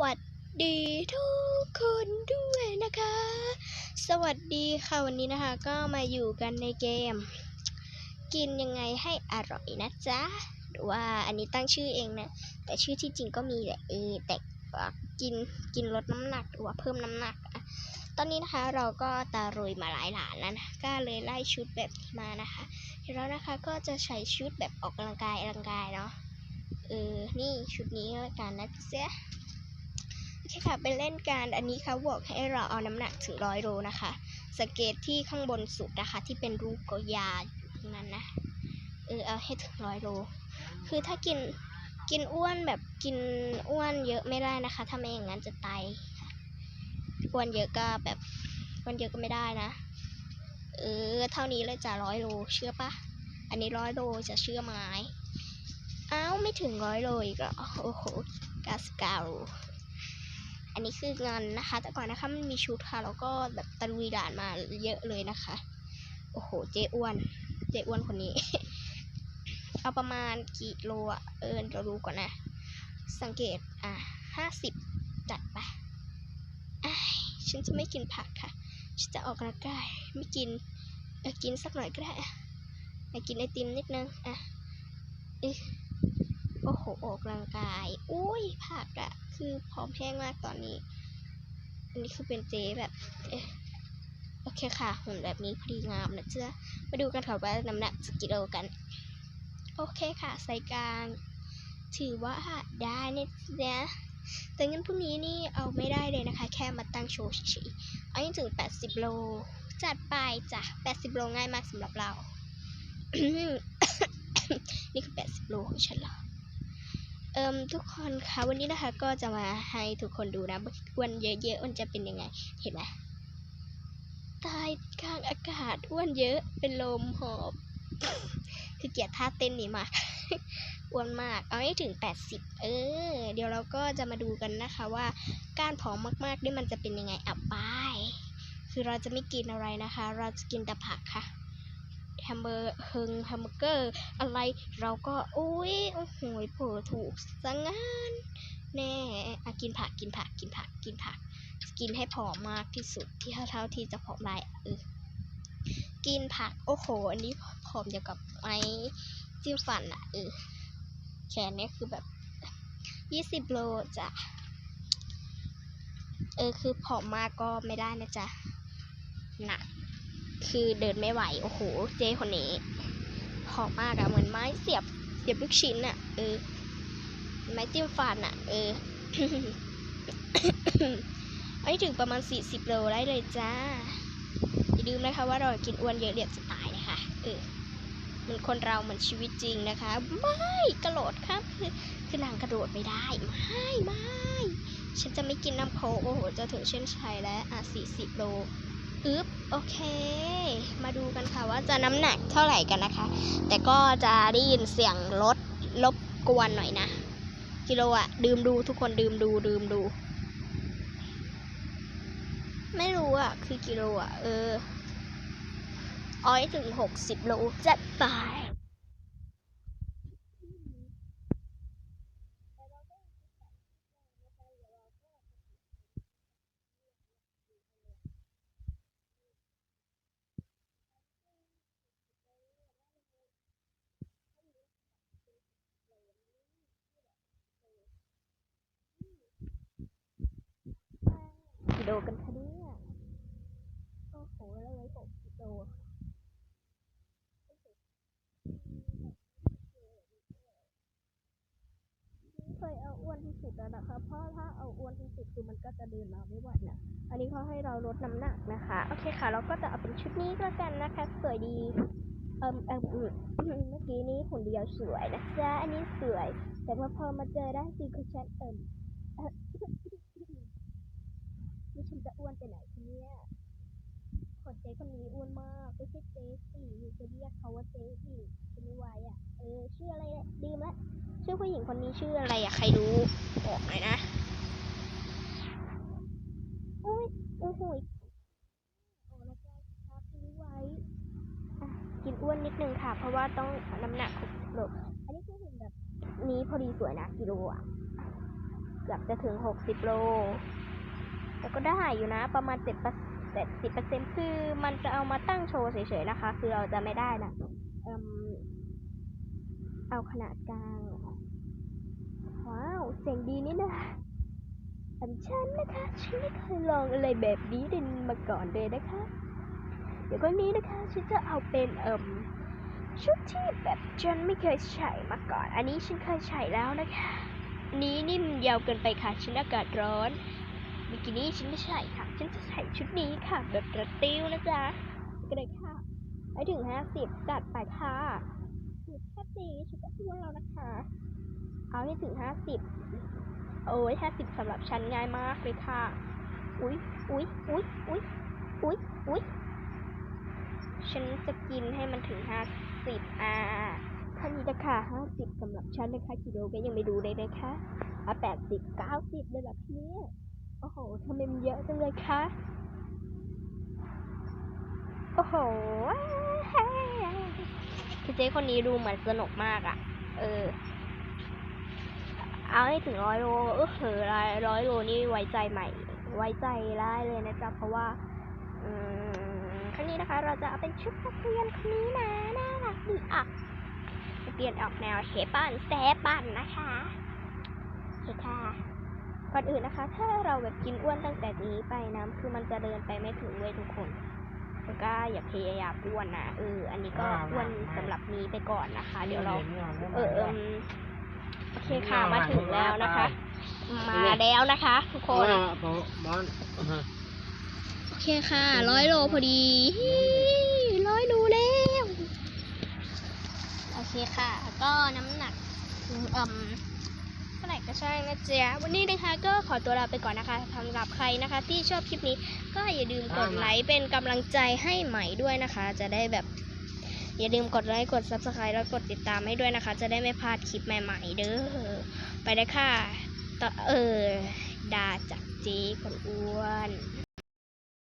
วัสดีทุกคนด้วยนะคะ สวัสดีค่ะวันนี้นะคะก็มาอยู่กันในเกม กินยังไงให้อร่อยนะจ๊ะหรือว่าอันนี้ตั้งชื่อเองนะ แต่ชื่อที่จริงก็มีแหละเออแต่กินกินลดน้ำหนักหรือว่าเพิ่มน้ำหนักอะตอนนี้นะคะเราก็ตาโรยมาหลายหลานแล้วนะก็เลยไล่ชุดแบบมานะคะเดี๋ยวเรานะคะก็จะใช้ชุดแบบออกกำลังกายออกกำลังกายเนาะเออนี่ชุดนี้แล้วกันนะเจ๊ะโอเคค่ะไปเล่นกันอันนี้เขาบอกให้เราเอาน้ำหนักถึงร้อยโลนะคะ สเกตที่ข้างบนสุดนะคะ ที่เป็นรูปกยาอยู่ตรงนั้นนะเออเอาให้ถึงร้อยโล คือถ้ากินกินอ้วนแบบกินอ้วนเยอะไม่ได้นะคะ ถ้าไม่อย่างนั้นจะตายค่ะอ้วนเยอะก็แบบอ้วนเยอะก็ไม่ได้นะ เออ เท่านี้เลยจะร้อยโล เชื่อปะอันนี้ร้อยโลจะเชื่อไหมอ้าวไม่ถึงร้อยโลอีกเหรอโอ้โหกาสกาว อันนี้คือเงินนะคะ แต่ก่อนนะคะมันมีชุดค่ะ แล้วก็แบบตะลุยด่านมาเยอะเลยนะคะ โอ้โห เจ๊อ้วน เจ๊อ้วนคนนี้ เอาประมาณกี่โลอะเออเราดูก่อนนะ สังเกต อะห้าสิบจัดไปอ้ายฉันจะไม่กินผักค่ะ ฉันจะออกกำลังกาย ไม่กินเออกินสักหน่อยก็ได้อะไปกินไอติมนิดนึง อะอโอ้โห ออกกำลังกาย อุ้ยผักอะ คือพร้อมแห้งมากตอนนี้ อันนี้คือเป็นเจแบบโอเคค่ะหุ่นแบบนี้พอดีงามนะเจ้ามาดูกันค่ะว่าน้ำหนักจะกิโลกัน โอเคค่ะใส่กลางถือว่าได้นะจ๊ะแต่เงั้นพรุ่งนี้นี่เอาไม่ได้เลยนะคะ แค่มาตั้งโชว์เฉยๆเอาให้ถึง 80 โล จัดไปจ้ะ 80 โลง่ายมากสำหรับเรา นี่คือ 80 โลของฉันเหรอ เอิมทุกคนคะวันนี้นะคะก็จะมาให้ทุกคนดูนะว่าอ้วนเยอะๆมันจะเป็นยังไง เห็นไหมตายกลางอากาศอ้วนเยอะเป็นลมหอบ คือเกียดท่าเต้นนี้มากอ้วนมาก เอาให้ถึง 80 เออ เดี๋ยวเราก็จะมาดูกันนะคะว่าการผอมมากๆนี่มันจะเป็นยังไงอะไปคือเราจะไม่กินอะไรนะคะ เราจะกินแต่ผักค่ะ แฮมเบอร์เฮงแฮมเบอร์เกอร์ อะไรเราก็อุ้ยโอ้โหเผลอถูกสังงานแน่อะกินผักกินผักกินผักกินผัก กินให้ผอมมากที่สุดที่เท่าเท่าที่จะผอมได้เออกินผักโอ้โห อันนี้ผอมเดียวกับไม้จิ้มฟันอะเออแขนเนี่ยคือแบบยี่สิบโลจ้ะเออคือผอมมากก็ไม่ได้นะจ๊ะหนัก คือเดินไม่ไหว โอ้โห เจ๊คนนี้ผอมมากอะเหมือนไม้เสียบ เสียบลูกชิ้นอะเออ ไม้จิ้มฟันอะเออ อันนี้ถึงประมาณ 40 โลได้เลยจ้า อย่าลืมนะคะว่าเรากินอ้วนเยอะเดี๋ยวจะตายนะคะ เออมันคนเราเหมือนชีวิตจริงนะคะ ไม่กระโดดครับ คือคือนางกระโดดไม่ได้ ไม่ไม่ฉันจะไม่กินน้ำโคโอ้โห จะถึงเส้นชัยแล้ว อะ40โล อึ๊บโอเค มาดูกันค่ะว่าจะน้ำหนักเท่าไหร่กันนะคะ แต่ก็จะได้ยินเสียงรถรบกวนหน่อยนะ กิโลอะดื่มดูทุกคนดื่มดูดื่มดู ไม่รู้อะคือกิโลอะเอออ้อยถึงหกสิบโลจัดไปโล กันคะเนี่ยโอ้โหแล้วเลยหกกิโลเคยเอาอ้วนที่สุดแล้วนะคะ เพราะถ้าเอาอ้วนที่สุดคือมันก็จะเดินมาไม่ไหวนะอันนี้เขาให้เราลดน้ำหนักนะคะ โอเคค่ะ เราก็จะเอาเป็นชุดนี้ก็แล้วกันนะคะ สวยดี เอิมเอิมเมื่อกี้นี้หุ่นเดียวสวยนะจ๊ะ อันนี้สวย แต่พอพอมาเจอได้จริงคือฉันเอิมเอ่อนี่ ฉันจะอ้วนไปไหนทีเนี่ยคนเจ๊คนนี้อ้วนมากไม่ใช่เจ๊สิจะเรียกเขาว่าเจ๊อีกจะไม่ไหวอะ เออ ชื่ออะไรเนี่ยลืมละชื่อผู้หญิงคนนี้ชื่ออะไรอะ ใครรู้บอกหน่อยนะโอ้ยโอ้โหยโอ้แล้วก็ครับซื้อไว้กินอ้วนนิดนึงค่ะ เพราะว่าต้องน้ำหนักหกโลอันนี้คือหุ่นแบบนี้พอดีสวยนะกิโลอะเกือบจะถึงหกสิบโล แต่ก็ได้อยู่นะ ประมาณเจ็ดเจ็ดสิบเปอร์เซ็นคือมันจะเอามาตั้งโชว์เฉยๆนะคะ คือเราจะไม่ได้นะเอิ่มเอาขนาดกลาง ว้าว เสียงดีนี่นะอันฉันนะคะฉันไม่เคยลองอะไรแบบนี้เดินมาก่อนเลยนะคะ เดี๋ยวก็นี้นะคะฉันจะเอาเป็นเอิ่มชุดที่แบบฉันไม่เคยใส่มาก่อน อันนี้ฉันเคยใส่แล้วนะคะนนี้นี่มันยาวเกินไปค่ะฉันอากาศร้อน บิกินี่ฉันไม่ใส่ค่ะ ฉันจะใส่ชุดนี้ค่ะ แบบกระติ้วนะจ๊ะก็ได้ค่ะไปถึงห้าสิบจัดไปค่ะสุดแค่นี้ฉันก็พูดแล้วนะคะ เอาให้ถึงห้าสิบโอ้ยห้าสิบสำหรับฉันง่ายมากเลยค่ะ อุ๊ยอุ๊ยอุ๊ยอุ๊ยอุ๊ยอุ๊ยฉันจะกินให้มันถึงห้าสิบอ่าท่านี้นะคะห้าสิบสำหรับฉันนะคะกิโลก็ยังไม่ดูเลยนะคะอะแปดสิบเก้าสิบเลยเหรอคะเนี่ย อ้โหทำไมมันเยอะจังเลยคะ โอ้โหคือเจ๊คนนี้ดูเหมือนสนุกมากอะ่ะ เออ เอาให้ถึงร้อยโลเออเหอร้อยร้อยโลนี่ไว้ใจใหม่ ไว้ใจได้เลยนะจ๊ะ เพราะว่า อืมครั้งนี้นะคะ เราจะเอาเป็นชุดนักเรียนคนนี้นะน่ารักดีอะจะเปลี่ยนออกแนวเฮปันแซปันนะคะโอเคค่ะ ก่อนอื่นนะคะ ถ้าเราแบบกินอ้วนตั้งแต่นี้ไปนะคือมันจะเดินไปไม่ถึงเว้ยทุกคนแล้วก็อย่าพยายามอ้วนนะเอออันนี้ก็อ้วนสำหรับนี้ไปก่อนนะคะ เดี๋ยวเรา เออเอมโอเคค่ะมาถึงแล้วนะคะ มาแล้วนะคะ ทุกคนมอนโอเคค่ะร้อยโลพอดีร้อยโลแล้วโอเคค่ะ ก็น้ำหนักอืมเท่าไหร่ก็ ใช่นะเจ๊ะวันนี้นะคะก็ขอตัวลาไปก่อนนะคะสำหรับใครนะคะ ที่ชอบคลิปนี้ก็อย่าลืมกดไลค์เป็นกำลังใจให้ใหม่ด้วยนะคะ จะได้แบบ อย่าลืมกดไลค์กด subscribe แล้วกดติดตามให้ด้วยนะคะ จะได้ไม่พลาดคลิปใหม่ๆเด้อไปเลยค่ะต่อเออดาจากเจ๊คนอ้วน